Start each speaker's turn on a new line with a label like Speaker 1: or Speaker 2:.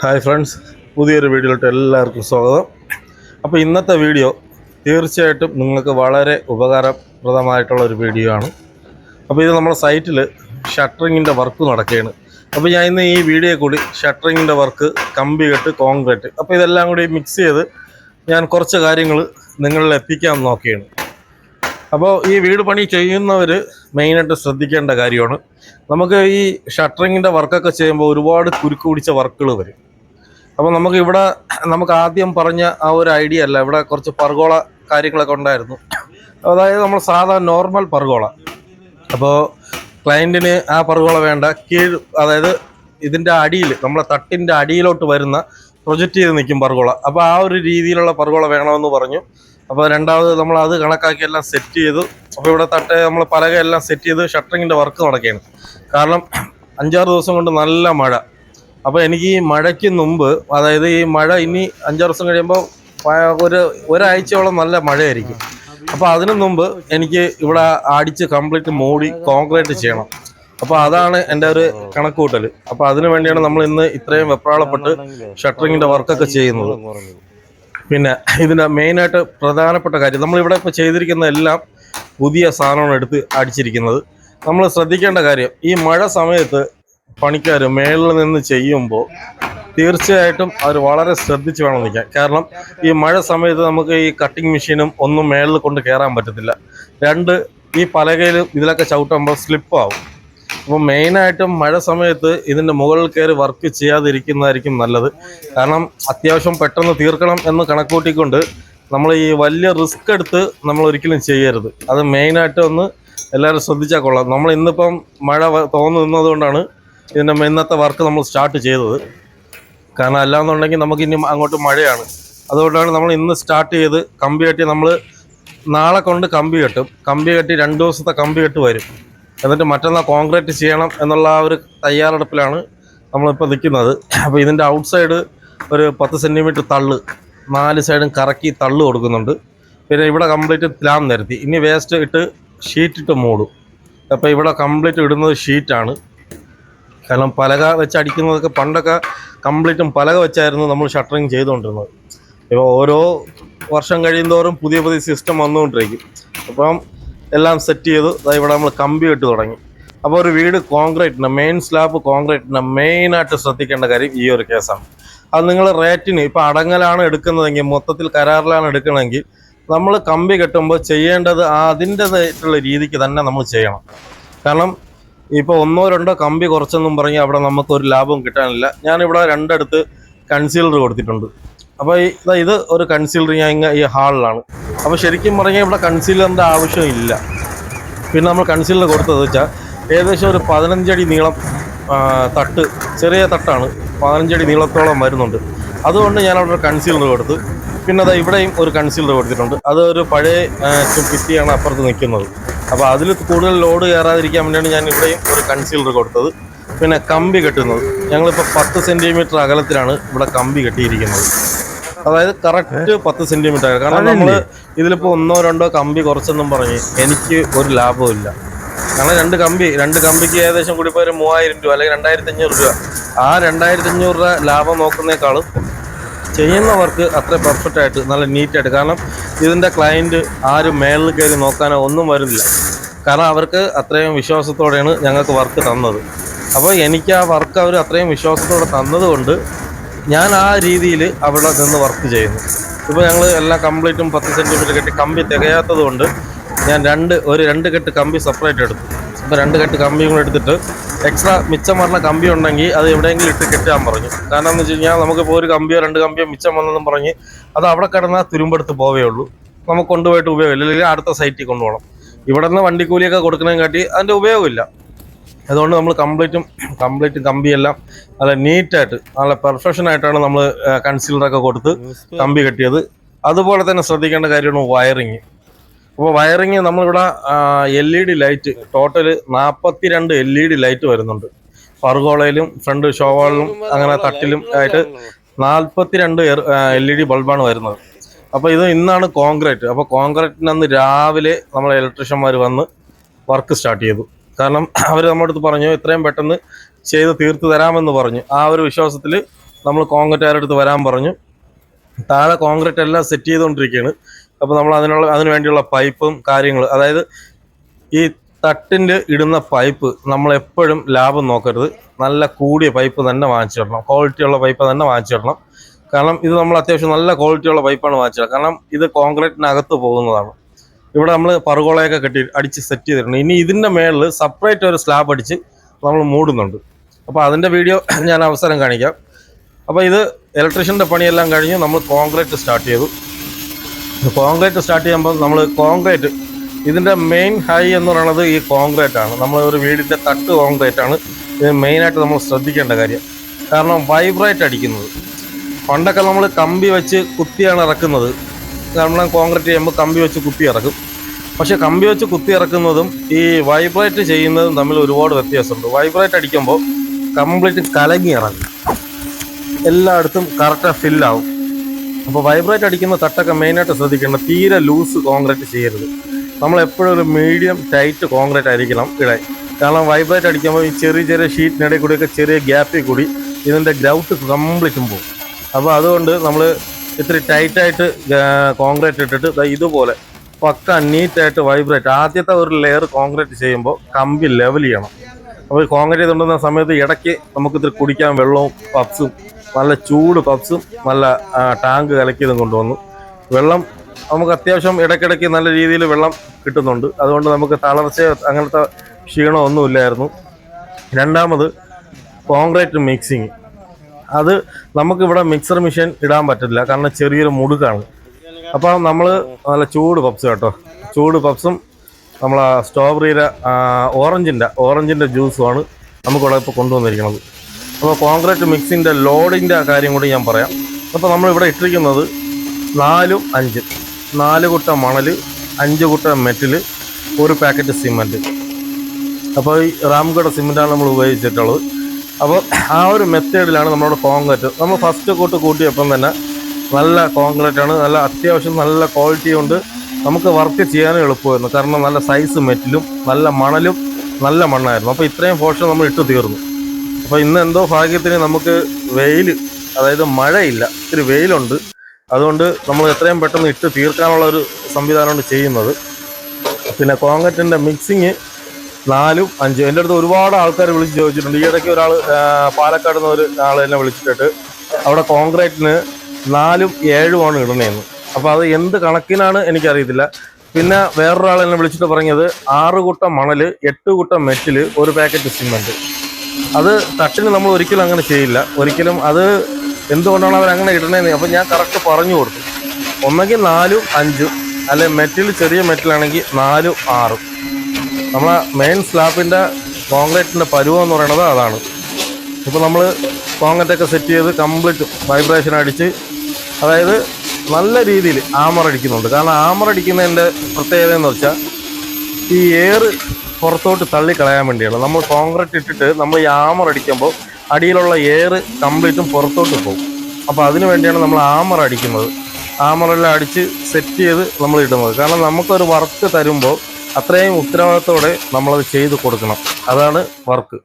Speaker 1: Hi friends പുതിയൊരു വീഡിയോയിലോട്ട് എല്ലാവർക്കും സ്വാഗതം. അപ്പോൾ ഇന്നത്തെ വീഡിയോ തീർച്ചയായിട്ടും നിങ്ങൾക്ക് വളരെ ഉപകാരപ്രദമായിട്ടുള്ള ഒരു വീഡിയോ ആണ്. അപ്പോൾ ഇത് നമ്മുടെ സൈറ്റിൽ ഷട്ടറിങ്ങിന്റെ വർക്ക് നടക്കുകയാണ്. അപ്പോൾ ഞാൻ ഇന്ന് ഈ വീഡിയോ കൂടി ഷട്ടറിങ്ങിന്റെ വർക്ക് കമ്പി കെട്ട് കോൺക്രീറ്റ് അപ്പോൾ ഇതെല്ലാം കൂടി മിക്സ് ചെയ്ത് ഞാൻ കുറച്ച് കാര്യങ്ങൾ നിങ്ങളിൽ എത്തിക്കാൻ നോക്കിയാണ് അപ്പോൾ ഈ വീട് പണി ചെയ്യുന്നവർ മെയിനായിട്ട് ശ്രദ്ധിക്കേണ്ട കാര്യമാണ്. നമുക്ക് ഈ ഷട്ടറിങ്ങിന്റെ വർക്കൊക്കെ ചെയ്യുമ്പോൾ ഒരുപാട് കുരുക്ക് പിടിച്ച വർക്കുകൾ വരും. അപ്പോൾ നമുക്ക് ഇവിടെ നമുക്ക് ആദ്യം പറഞ്ഞ ആ ഒരു ഐഡിയ അല്ല. ഇവിടെ കുറച്ച് പർഗോള കാര്യങ്ങളൊക്കെ ഉണ്ടായിരുന്നു. അതായത് നമ്മൾ സാധാ നോർമൽ പർഗോള. അപ്പോൾ ക്ലയന്റിന് ആ പർഗോള വേണ്ട. കീഴ് അതായത് ഇതിന്റെ അടിയിൽ നമ്മളെ തട്ടിന്റെ അടിയിലോട്ട് വരുന്ന പ്രൊജക്റ്റ് ചെയ്ത് നിൽക്കും പർഗോള. അപ്പോൾ ആ ഒരു രീതിയിലുള്ള പർഗോള വേണമെന്ന് പറഞ്ഞു. അപ്പോൾ രണ്ടാമത് നമ്മൾ അത് കണക്കാക്കി എല്ലാം സെറ്റ് ചെയ്തു. അപ്പോൾ ഇവിടെ തട്ട് നമ്മൾ പലക എല്ലാം സെറ്റ് ചെയ്ത് ഷട്ടറിങ്ങിന്റെ വർക്ക് നടക്കുകയാണ്. കാരണം അഞ്ചാറ് ദിവസം കൊണ്ട് നല്ല മഴ. അപ്പോൾ എനിക്ക് ഈ മഴയ്ക്ക് മുമ്പ് അതായത് ഈ മഴ ഇനി അഞ്ചാറ് ദിവസം കഴിയുമ്പോൾ ഒരു ഒരാഴ്ചയോളം നല്ല മഴയായിരിക്കും. അപ്പോൾ അതിനു മുമ്പ് എനിക്ക് ഇവിടെ അടിച്ച് കംപ്ലീറ്റ് മൂടി കോൺക്രീറ്റ് ചെയ്യണം. അപ്പോൾ അതാണ് എന്റെ ഒരു കണക്കുകൂട്ടൽ അപ്പോൾ അതിനു വേണ്ടിയാണ് നമ്മൾ ഇന്ന് ഇത്രയും വെപ്രാളപ്പെട്ട് ഷട്ടറിങ്ങിന്റെ വർക്കൊക്കെ ചെയ്യുന്നത്. പിന്നെ ഇതിന്റെ മെയിനായിട്ട് പ്രധാനപ്പെട്ട കാര്യം നമ്മളിവിടെ ഇപ്പോൾ ചെയ്തിരിക്കുന്ന എല്ലാം പുതിയ സാധനമാണ് എടുത്ത് അടിച്ചിരിക്കുന്നത്. നമ്മൾ ശ്രദ്ധിക്കേണ്ട കാര്യം ഈ മഴ സമയത്ത് പണിക്കാർ മേളിൽ നിന്ന് ചെയ്യുമ്പോൾ തീർച്ചയായിട്ടും അവർ വളരെ ശ്രദ്ധിച്ച് വേണം നിൽക്കാൻ. കാരണം ഈ മഴ സമയത്ത് നമുക്ക് ഈ കട്ടിങ് മെഷീനും ഒന്നും മേളിൽ കൊണ്ട് കയറാൻ പറ്റത്തില്ല. രണ്ട് ഈ പലകയിൽ ഇതിലൊക്കെ ചവിട്ടുമ്പോൾ സ്ലിപ്പാവും അപ്പോൾ മെയിനായിട്ടും മഴ സമയത്ത് ഇതിന്റെ മുകളിൽ കയറി വർക്ക് ചെയ്യാതിരിക്കുന്നതായിരിക്കും നല്ലത്. കാരണം അത്യാവശ്യം പെട്ടെന്ന് തീർക്കണം എന്ന് കണക്കൂട്ടിക്കൊണ്ട് നമ്മൾ ഈ വലിയ റിസ്ക് എടുത്ത് നമ്മൾ ഒരിക്കലും ചെയ്യരുത്. അത് മെയിനായിട്ട് ഒന്ന് എല്ലാവരും ശ്രദ്ധിച്ചാൽ കൊള്ളാം. നമ്മൾ ഇന്നിപ്പം മഴ തോന്നുന്നത് തോന്നു നിന്നത് കൊണ്ടാണ് ഇതിന്റെ ഇന്നത്തെ വർക്ക് നമ്മൾ സ്റ്റാർട്ട് ചെയ്തത്. കാരണം അല്ലാന്നുണ്ടെങ്കിൽ നമുക്ക് ഇനി അങ്ങോട്ട് മഴയാണ്. അതുകൊണ്ടാണ് നമ്മൾ ഇന്ന് സ്റ്റാർട്ട് ചെയ്ത് കമ്പി കെട്ടി നമ്മൾ നാളെ കൊണ്ട് കമ്പി കെട്ടും. കമ്പി കെട്ടി രണ്ട് ദിവസത്തെ കമ്പി കെട്ട് വരും. എന്നിട്ട് മറ്റന്നാൾ കോൺക്രീറ്റ് ചെയ്യണം എന്നുള്ള ആ ഒരു തയ്യാറെടുപ്പിലാണ് നമ്മളിപ്പോൾ നിൽക്കുന്നത്. അപ്പോൾ ഇതിന്റെ ഔട്ട് സൈഡ് ഒരു പത്ത് സെന്റിമീറ്റർ തള്ള് നാല് സൈഡും കറക്കി തള്ള് കൊടുക്കുന്നുണ്ട്. പിന്നെ ഇവിടെ കംപ്ലീറ്റ് പ്ലാൻ നിരത്തി. ഇനി വേസ്റ്റ് ഇട്ട് ഷീറ്റ് ഇട്ട് മൂടും. അപ്പോൾ ഇവിടെ കംപ്ലീറ്റ് ഇടുന്നത് ഷീറ്റാണ്. കാരണം പലക വെച്ച് അടിക്കുന്നതൊക്കെ പണ്ടൊക്കെ കംപ്ലീറ്റും പലക വെച്ചായിരുന്നു നമ്മൾ ഷട്ടറിങ് ചെയ്തുകൊണ്ടിരുന്നത്. ഇപ്പോൾ ഓരോ വർഷം കഴിയുമോറും പുതിയ പുതിയ സിസ്റ്റം വന്നുകൊണ്ടിരിക്കും. അപ്പം എല്ലാം സെറ്റ് ചെയ്തു. ഇവിടെ നമ്മൾ കമ്പി ഇട്ട് തുടങ്ങി. അപ്പോൾ ഒരു വീട് കോൺക്രീറ്റിന് മെയിൻ സ്ലാബ് കോൺക്രീറ്റിന് മെയിനായിട്ട് ശ്രദ്ധിക്കേണ്ട കാര്യം ഈ ഒരു കേസാണ്. അത് നിങ്ങൾ റേറ്റിന് ഇപ്പോൾ അടങ്ങലാണ് എടുക്കുന്നതെങ്കിൽ മൊത്തത്തിൽ കരാറിലാണ് എടുക്കണമെങ്കിൽ നമ്മൾ കമ്പി കെട്ടുമ്പോൾ ചെയ്യേണ്ടത് അതിന്റെതായിട്ടുള്ള രീതിക്ക് തന്നെ നമ്മൾ ചെയ്യണം. കാരണം ഇപ്പോൾ ഒന്നോ രണ്ടോ കമ്പി കുറച്ചെന്നും പറഞ്ഞ് അവിടെ നമുക്ക് ഒരു ലാഭം കിട്ടാനില്ല. ഞാനിവിടെ രണ്ടടുത്ത് കൺസീലർ കൊടുത്തിട്ടുണ്ട്. അപ്പോൾ ഇതാ ഒരു കൺസീലർ ഞാൻ ഈ ഹാളിലാണ്. അപ്പോൾ ശരിക്കും പറഞ്ഞാൽ ഇവിടെ കൺസീലറിന്റെ ആവശ്യമില്ല. പിന്നെ നമ്മൾ കൺസീലർ കൊടുത്തത് വെച്ചാൽ ഏകദേശം ഒരു പതിനഞ്ചടി നീളം തട്ട് ചെറിയ തട്ടാണ്. പതിനഞ്ചടി നീളത്തോളം വരുന്നുണ്ട്. അതുകൊണ്ട് ഞാൻ അവിടെ ഒരു കൺസീലർ കൊടുത്തു. പിന്നെ അത് ഇവിടെയും ഒരു കൺസീലർ കൊടുത്തിട്ടുണ്ട്. അത് ഒരു പഴയ ഭിത്തിയാണ് അപ്പുറത്ത് നിൽക്കുന്നത്. അപ്പോൾ അതിൽ കൂടുതൽ ലോഡ് കയറാതിരിക്കാൻ വേണ്ടിയാണ് ഞാൻ ഇവിടെയും ഒരു കൺസീലർ കൊടുത്തത്. പിന്നെ കമ്പി കെട്ടുന്നത്. ഞങ്ങളിപ്പോൾ പത്ത് സെന്റിമീറ്റർ അകലത്തിലാണ് ഇവിടെ കമ്പി കെട്ടിയിരിക്കുന്നത്. അതായത് കറക്റ്റ് പത്ത് സെന്റിമീറ്റർ കാരണം നമ്മൾ ഇതിലിപ്പോ ഒന്നോ രണ്ടോ കമ്പി കുറച്ചെന്നും പറഞ്ഞ് എനിക്ക് ഒരു ലാഭവും ഇല്ല. കാരണം രണ്ട് കമ്പി രണ്ട് കമ്പിക്ക് ഏകദേശം കൂടി പോയി ഒരു മൂവായിരം രൂപ അല്ലെങ്കിൽ രണ്ടായിരത്തി അഞ്ഞൂറ് രൂപ. ആ രണ്ടായിരത്തി അഞ്ഞൂറ് രൂപ ലാഭം നോക്കുന്നേക്കാളും ചെയ്യുന്നവർക്ക് അത്ര പെർഫെക്റ്റ് ആയിട്ട് നല്ല നീറ്റായിട്ട് കാരണം ഇതിന്റെ ക്ലയന്റ് ആരും മേളിൽ കയറി നോക്കാനോ ഒന്നും വരുന്നില്ല. കാരണം അവർക്ക് അത്രയും വിശ്വാസത്തോടെയാണ് ഞങ്ങൾക്ക് വർക്ക് തന്നത്. അപ്പോൾ എനിക്ക് ആ വർക്ക് അവർ അത്രയും വിശ്വാസത്തോടെ തന്നതുകൊണ്ട് ഞാൻ ആ രീതിയിൽ അവിടെ നിന്ന് വർക്ക് ചെയ്യുന്നു. ഇപ്പോൾ ഞങ്ങൾ എല്ലാം കംപ്ലീറ്റും പത്ത് സെന്റിമീറ്റർ കെട്ടി കമ്പി തികയാത്തത് കൊണ്ട് ഞാൻ രണ്ട് ഒരു രണ്ട് കെട്ട് കമ്പി സെപ്പറേറ്റ് എടുത്തു. അപ്പോൾ രണ്ട് കെട്ട് കമ്പിയും കൂടെ എടുത്തിട്ട് എക്സ്ട്രാ മിച്ചം വരണ കമ്പി ഉണ്ടെങ്കിൽ അത് എവിടെയെങ്കിലും ഇട്ട് കെട്ടാൻ പറഞ്ഞു. കാരണം എന്ന് വെച്ച് കഴിഞ്ഞാൽ നമുക്കിപ്പോൾ ഒരു കമ്പിയോ രണ്ട് കമ്പിയോ മിച്ചം വന്നതെന്ന് പറഞ്ഞ് അത് അവിടെ കിടന്നാൽ തുരുമ്പെടുത്ത് പോവേ ഉള്ളൂ. നമുക്ക് കൊണ്ടുപോയിട്ട് ഉപയോഗമില്ല. അല്ലെങ്കിൽ അടുത്ത സൈറ്റിൽ കൊണ്ടുപോകണം. ഇവിടെ നിന്ന് വണ്ടിക്കൂലിയൊക്കെ കൊടുക്കുന്നതിനെ കാട്ടി അതിന്റെ ഉപയോഗമില്ല. അതുകൊണ്ട് നമ്മൾ കംപ്ലീറ്റും കംപ്ലീറ്റ് കമ്പിയെല്ലാം നല്ല നീറ്റായിട്ട് നല്ല പെർഫെക്ഷൻ ആയിട്ടാണ് നമ്മൾ കൺസീലറൊക്കെ കൊടുത്ത് കമ്പി കെട്ടിയത്. അതുപോലെ തന്നെ ശ്രദ്ധിക്കേണ്ട കാര്യമാണ് വയറിങ് അപ്പോൾ വയറിങ് നമ്മളിവിടെ L E D light total നാൽപ്പത്തി രണ്ട് എൽ ഇ ഡി ലൈറ്റ് വരുന്നുണ്ട്. ഫർഗോളയിലും ഫ്രണ്ട് ഷോവാളിലും അങ്ങനെ തട്ടിലും ആയിട്ട് നാൽപ്പത്തിരണ്ട് എൽ ഇ ഡി ബൾബാണ് വരുന്നത്. അപ്പോൾ ഇത് ഇന്നാണ് കോൺക്രീറ്റ് അപ്പോൾ കോൺക്രീറ്റിന് അന്ന് രാവിലെ നമ്മൾ ഇലക്ട്രീഷ്യന്മാർ വന്ന് വർക്ക് സ്റ്റാർട്ട് ചെയ്തു. കാരണം അവർ നമ്മുടെ അടുത്ത് പറഞ്ഞു എത്രയും പെട്ടെന്ന് ചെയ്ത് തീർത്ത് തരാമെന്ന് പറഞ്ഞു. ആ ഒരു വിശ്വാസത്തിൽ നമ്മൾ കോൺക്രീറ്റ് അടുത്ത് വരാൻ പറഞ്ഞു. താഴെ കോൺക്രീറ്റ് എല്ലാം സെറ്റ് ചെയ്തുകൊണ്ടിരിക്കുകയാണ്. അപ്പോൾ നമ്മൾ അതിനുള്ള അതിന് വേണ്ടിയുള്ള പൈപ്പും കാര്യങ്ങളും അതായത് ഈ തട്ടിന്റെ ഇടുന്ന പൈപ്പ് നമ്മൾ എപ്പോഴും ലാഭം നോക്കരുത്. നല്ല കൂടിയ പൈപ്പ് തന്നെ വാങ്ങിച്ചിടണം ക്വാളിറ്റിയുള്ള പൈപ്പ് തന്നെ വാങ്ങിച്ചിടണം കാരണം ഇത് നമ്മൾ അത്യാവശ്യം നല്ല ക്വാളിറ്റിയുള്ള പൈപ്പാണ് വാങ്ങിച്ചത്. കാരണം ഇത് കോൺക്രീറ്റിനകത്ത് പോകുന്നതാണ്. ഇവിടെ നമ്മൾ പറുകോളയൊക്കെ കെട്ടി അടിച്ച് സെറ്റ് ചെയ്തിട്ടുണ്ട്. ഇനി ഇതിന്റെ മേളിൽ സെപ്പറേറ്റ് ഒരു സ്ലാബ് അടിച്ച് നമ്മൾ മൂടുന്നുണ്ട്. അപ്പോൾ അതിന്റെ വീഡിയോ ഞാൻ അവസരം കാണിക്കാം. അപ്പോൾ ഇത് ഇലക്ട്രീഷ്യന്റെ പണിയെല്ലാം കഴിഞ്ഞ് നമ്മൾ കോൺക്രീറ്റ് സ്റ്റാർട്ട് ചെയ്തു. കോൺക്രീറ്റ് സ്റ്റാർട്ട് ചെയ്യുമ്പോൾ നമ്മൾ കോൺക്രീറ്റ് ഇതിന്റെ മെയിൻ ഹൈ എന്ന് പറയുന്നത് ഈ കോൺക്രീറ്റ് ആണ്. നമ്മൾ ഒരു വീടിന്റെ തട്ട് കോൺക്രീറ്റ് ആണ്. ഇത് മെയിനായിട്ട് നമ്മൾ ശ്രദ്ധിക്കേണ്ട കാര്യം. കാരണം വൈബ്രേറ്റ് അടിക്കുന്നത്. പണ്ടൊക്കെ നമ്മൾ കമ്പി വെച്ച് കുത്തിയാണ് ഇറക്കുന്നത്. കാരണം കോൺക്രീറ്റ് ചെയ്യുമ്പോൾ കമ്പി വെച്ച് കുത്തി ഇറക്കും. പക്ഷേ കമ്പി വെച്ച് കുത്തി ഇറക്കുന്നതും ഈ വൈബ്രേറ്റ് ചെയ്യുന്നതും തമ്മിൽ ഒരുപാട് വ്യത്യാസമുണ്ട്. വൈബ്രേറ്റ് അടിക്കുമ്പോൾ കംപ്ലീറ്റ് കലങ്ങി ഇറങ്ങും. എല്ലായിടത്തും കറക്റ്റ് ഫില്ലാവും അപ്പോൾ വൈബ്രേറ്റ് അടിക്കുന്ന തട്ടൊക്കെ മെയിനായിട്ട് ശ്രദ്ധിക്കേണ്ട തീരെ ലൂസ് കോൺക്രീറ്റ് ചെയ്യരുത്. നമ്മൾ എപ്പോഴും ഒരു മീഡിയം ടൈറ്റ് കോൺക്രീറ്റ് ആയിരിക്കണം ഇടാൻ കാരണം വൈബ്രേറ്റ് അടിക്കുമ്പോൾ ഈ ചെറിയ ചെറിയ ഷീറ്റിനിടയിൽ കൂടിയൊക്കെ ചെറിയ ഗ്യാപ്പിൽ കൂടി ഇതിന്റെ ഗ്രൗട്ട് കംപ്ലീറ്റും പോകും. അപ്പോൾ അതുകൊണ്ട് നമ്മൾ ഇത്തിരി ടൈറ്റായിട്ട് കോൺക്രീറ്റ് ഇട്ടിട്ട് ഇതുപോലെ പക്ക നീറ്റായിട്ട് വൈബ്രേറ്റ് ആദ്യത്തെ ഒരു ലെയർ കോൺക്രീറ്റ് ചെയ്യുമ്പോൾ കമ്പി ലെവൽ ചെയ്യണം. അപ്പോൾ കോൺക്രീറ്റ് ചെയ്തുകൊണ്ടിരുന്ന സമയത്ത് ഇടയ്ക്ക് നമുക്ക് ഇത്തിരി കുടിക്കാൻ വെള്ളവും പപ്സും നല്ല ചൂട് പപ്സും നല്ല ടാങ്ക് കലക്കിയതും കൊണ്ടുവന്നു. വെള്ളം നമുക്ക് അത്യാവശ്യം ഇടയ്ക്കിടയ്ക്ക് നല്ല രീതിയിൽ വെള്ളം കിട്ടുന്നുണ്ട്. അതുകൊണ്ട് നമുക്ക് തളർച്ച അങ്ങനത്തെ ക്ഷീണമൊന്നുമില്ലായിരുന്നു. രണ്ടാമത് കോൺക്രീറ്റ് മിക്സിങ് അത് നമുക്കിവിടെ മിക്സർ മെഷീൻ ഇടാൻ പറ്റില്ല. കാരണം ചെറിയൊരു മുടുക്കാണ്. അപ്പോൾ നമ്മൾ നല്ല ചൂട് പപ്സ് കേട്ടോ. ചൂട് പപ്സും നമ്മൾ ആ സ്ട്രോബെറിയുടെ ഓറഞ്ചിന്റെ ഓറഞ്ചിന്റെ ജ്യൂസുമാണ് നമുക്കിവിടെ ഇപ്പോൾ കൊണ്ടുവന്നിരിക്കുന്നത്. അപ്പോൾ കോൺക്രീറ്റ് മിക്സിന്റെ ലോഡിന്റെ കാര്യം കൂടി ഞാൻ പറയാം. അപ്പോൾ നമ്മളിവിടെ ഇട്ടിരിക്കുന്നത് നാലും അഞ്ചും. നാല് കുട്ട മണൽ അഞ്ച് കുട്ട മെറ്റൽ ഒരു പാക്കറ്റ് സിമന്റ് അപ്പോൾ ഈ റാംഗഡ് സിമെന്റാണ് നമ്മൾ ഉപയോഗിച്ചിട്ടുള്ളത്. അപ്പോൾ ആ ഒരു മെത്തേഡിലാണ് നമ്മുടെ കോൺക്രീറ്റ്. നമ്മൾ ഫസ്റ്റ് കൂട്ട് കൂട്ടിയപ്പം തന്നെ നല്ല കോൺക്രീറ്റ് ആണ്. നല്ല അത്യാവശ്യം നല്ല ക്വാളിറ്റി ഉണ്ട്. നമുക്ക് വർക്ക് ചെയ്യാനും എളുപ്പമായിരുന്നു. കാരണം നല്ല സൈസ് മെറ്റിലും നല്ല മണലും നല്ല മണ്ണായിരുന്നു. അപ്പോൾ ഇത്രയും പോർഷൻ നമ്മൾ ഇട്ട് തീർന്നു. അപ്പോൾ ഇന്ന് എന്തോ ഭാഗ്യത്തിന് നമുക്ക് വെയിൽ അതായത് മഴയില്ല. ഇത്തിരി വെയിലുണ്ട്. അതുകൊണ്ട് നമ്മൾ എത്രയും പെട്ടെന്ന് ഇട്ട് തീർക്കാനുള്ള ഒരു സംവിധാനമാണ് ചെയ്യുന്നത്. പിന്നെ കോൺക്രീറ്റിന്റെ മിക്സിങ് നാലും അഞ്ചും. എന്റെ അടുത്ത് ഒരുപാട് ആൾക്കാർ വിളിച്ച് ചോദിച്ചിട്ടുണ്ട്. ഈ ഇടയ്ക്ക് ഒരാൾ പാലക്കാട് നിന്ന് ഒരു ആൾ എന്നെ വിളിച്ചിട്ട് അവിടെ കോൺക്രീറ്റിന് നാലും ഏഴുമാണ് ഇടുന്നതെന്ന് അപ്പോൾ അത് എന്ത് കണക്കിനാണ് എനിക്കറിയത്തില്ല. പിന്നെ വേറൊരാൾ എന്നെ വിളിച്ചിട്ട് പറഞ്ഞത് ആറ് കുട്ടം മണൽ എട്ട് കുട്ടം മെറ്റിൽ ഒരു പാക്കറ്റ് സിമെന്റ് അത് തട്ടിന് നമ്മൾ ഒരിക്കലും അങ്ങനെ ചെയ്യില്ല. ഒരിക്കലും അത് എന്തുകൊണ്ടാണ് അവർ അങ്ങനെ ഇടണേന്ന് അപ്പം ഞാൻ കറക്റ്റ് പറഞ്ഞു കൊടുത്തു. ഒന്നെങ്കിൽ നാലും അഞ്ചും അല്ലെ മെറ്റിൽ ചെറിയ മെറ്റിലാണെങ്കിൽ നാലും ആറും. നമ്മളെ മെയിൻ സ്ലാബിന്റെ കോൺക്രീറ്റിന്റെ പരുവം എന്ന് പറയുന്നത് അതാണ്. ഇപ്പോൾ നമ്മൾ കോൺക്രീറ്റൊക്കെ സെറ്റ് ചെയ്ത് കംപ്ലീറ്റ് വൈബ്രേഷൻ അടിച്ച് അതായത് നല്ല രീതിയിൽ ആമർ അടിക്കുന്നുണ്ട്. കാരണം ആമർ അടിക്കുന്നതിന്റെ പ്രത്യേകത എന്ന് വെച്ചാൽ ഈ എയർ പുറത്തോട്ട് തള്ളിക്കളയാൻ വേണ്ടിയാണ്. നമ്മൾ കോൺക്രീറ്റ് ഇട്ടിട്ട് നമ്മൾ ഈ ആമർ അടിക്കുമ്പോൾ അടിയിലുള്ള എയർ കംപ്ലീറ്റും പുറത്തോട്ട് പോകും. അപ്പോൾ അതിനു വേണ്ടിയാണ് നമ്മൾ ആമർ അടിക്കുന്നത്. ആമറെല്ലാം അടിച്ച് സെറ്റ് ചെയ്ത് നമ്മൾ ഇടുന്നത്. കാരണം നമുക്കൊരു വർക്ക് തരുമ്പോൾ അത്രയും ഉത്തരവാദിത്തോടെ നമ്മളത് ചെയ്ത് കൊടുക്കണം. അതാണ് വർക്ക്.